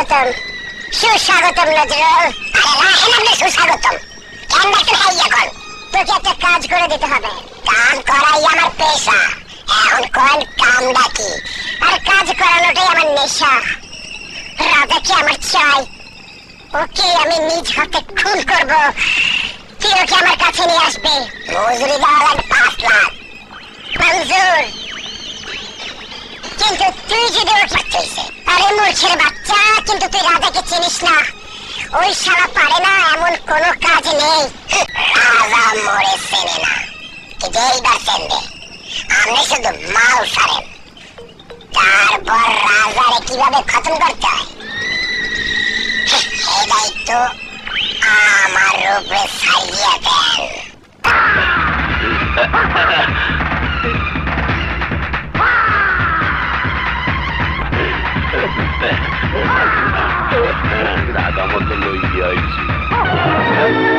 সুস্বাগতম সুস্বাগতম, নজরুল। আরে সুস্বাগতম। কেন ডাক্তার খাই এখন? তোকে একটা কাজ করে দিতে হবে। কাম করাই আমার পেশা। এখন কোন কামটা কি? আর কাজ করানোটাই আমার নেশা। রাজাকে আমার চাই? ওকে আমি নিজ হাতে খুন করব। তুই ওকে আমার কাছে নিয়ে আসবে। মজুরি দেওয়া লাগবে পাঁচ লাখ। মঞ্জুর। কিন্তু তুই যদি ওকে চাইছে আরে মূর্খের বাচ্চা। ওই শালা পারে না, এমন কোন কাজ নেই। রাজা মরে চেনে না। কিন্তু এইবার চেনবে। আপনি শুধু মাল সারেন। তারপর রাজারে কীভাবে খতম করতে হয়? এই দায়িত্ব আমার উপরে ছাড়িয়ে দেন। রাগা মতো লইয়া আইছি